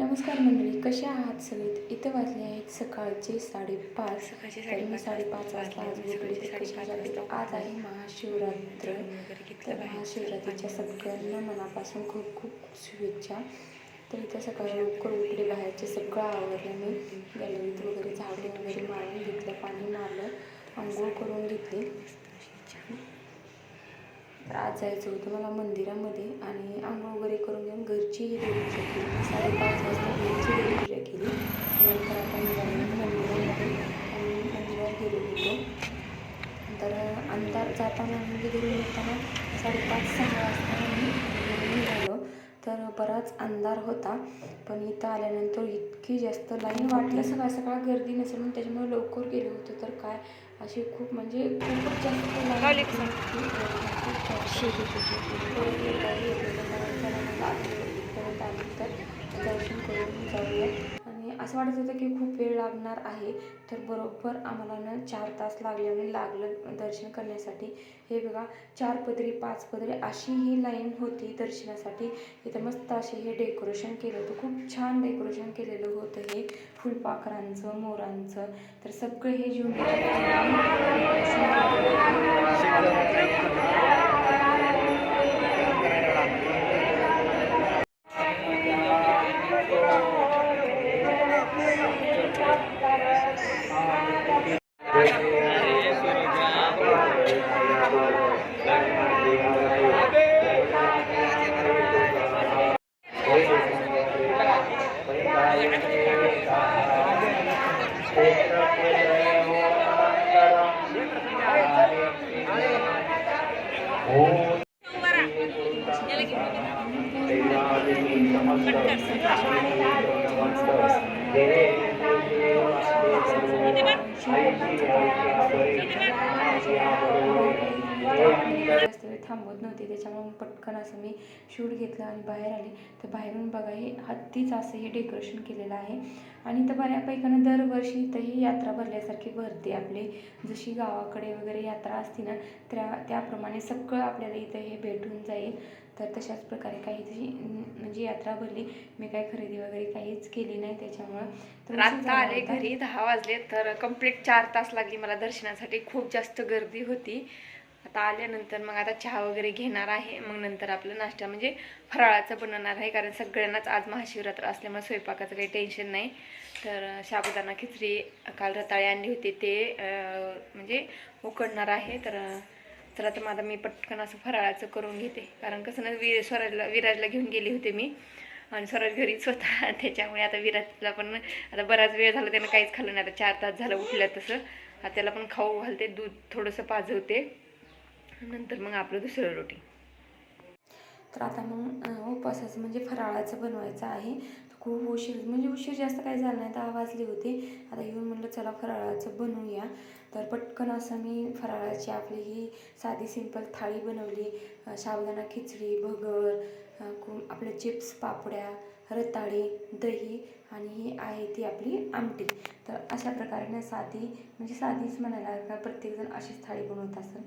नमस्कार मंडळी कशा आहात सगळे? इथे वाजले आहेत सकाळचे साडेपाच. सकाळचे मी साडेपाच वाजता आज कशासाठी? वाजता आज आहे महाशिवरात्र. तर. महाशिवरात्रीच्या सगळ्यांना मनापासून खूप खूप शुभेच्छा. तर इथं सकाळी लवकर उठले. बाहेरचे सगळं आवरलं मी. गॅलरीत वगैरे झाडू वगैरे मारून घेतलं. पाणी मारलं. आंघोळ करून घेतली. तर आज जायचं होतं मला मंदिरामध्ये आणि आंघोळ वगैरे करून घेऊन घरचीही देवपूजा केली. साडेपाच वाजता घरची देवपूजा केली. नंतर आपण मंदिरामध्ये आणि मंदिरात गेलो होतो. तर अंतर जाताना म्हणजे घरून येताना साडेपाच सहा वाजता आम्ही तर बराच अंधार होता. पण इथं आल्यानंतर इतकी जास्त लाईन वाटलं. सकाळ सकाळ गर्दी नसेल म्हणून त्याच्यामुळे लवकर गेलो होतो. तर काय अशी खूप म्हणजे खूपच जास्त तर दर्शन करून जाऊया. असं वाटत होतं की खूप वेळ लागणार आहे. तर बरोबर आम्हाला ना चार तास लागले आणि लागलं दर्शन करण्यासाठी. हे बघा चार पदरी पाच पदरी अशी ही लाईन होती दर्शनासाठी. इथं मस्त असे हे डेकोरेशन केलं होतं. खूप छान डेकोरेशन केलेलं होतं हे. फुलपाखरांचं मोरांचं. तर सगळे हे जीवन थांबवत नव्हते त्याच्यामुळे पटकन असं मी शूट घेतलं आणि बाहेर आले. तर बाहेरून बघा हे हत्तीच असं हे डेकोरेशन केलेलं आहे. आणि तर बऱ्यापैकी दरवर्षी इथं ही यात्रा भरल्यासारखी भरते. आपली जशी गावाकडे वगैरे यात्रा असते ना त्या त्याप्रमाणे सगळं आपल्याला इथं हे भेटून जाईल. तर तशाच प्रकारे काही तशी म्हणजे यात्रा भरली. मी काही खरेदी वगैरे काहीच केली नाही त्याच्यामुळं. तर झाला आले. घरी दहा वाजले तर कंप्लीट चार तास लागली मला दर्शनासाठी. खूप जास्त गर्दी होती. आता आल्यानंतर मग आता चहा वगैरे घेणार आहे. मग नंतर आपलं नाश्ता म्हणजे फराळाचं बनवणार आहे. कारण सगळ्यांनाच आज महाशिवरात्र असल्यामुळे स्वयंपाकाचं काही टेन्शन नाही. तर शाबुदाना साबुदाणा खिचडी काल रताळे आणली होती. ते म्हणजे उकडणार आहे. तर तर आता माझा मी पटकन असं फराळाचं करून घेते. कारण कसं ना वि स्वराजला विराजला घेऊन गेली होते मी. आणि स्वराज घरी स्वतः त्याच्यामुळे आता विराजला पण आता बराच वेळ झाला. त्यानं काहीच खाल्लं नाही. आता चार तास झालं उठलं तसं. आता त्याला पण खाऊ घालते. दूध थोडंसं पाजवते. नंतर मग आपलं दुसरं रोटी तर आता मग उपवासाचं म्हणजे फराळाचं बनवायचं आहे. तर खूप उशीर म्हणजे उशीर जास्त काही झाला नाही दहा वाजले होते. आता येऊन म्हणलं चला फराळाचं बनवूया. तर पटकन असं मी फराळाची आपली ही साधी सिंपल थाळी बनवली. अं, साबुदाणा खिचडी भगर अं, चिप्स पापड्या रताळे दही आणि ही आहे ती आपली आमटी. तर अशा प्रकारे ना साधी म्हणजे साधीच म्हणायला का प्रत्येकजण अशीच थाळी बनवत असतात.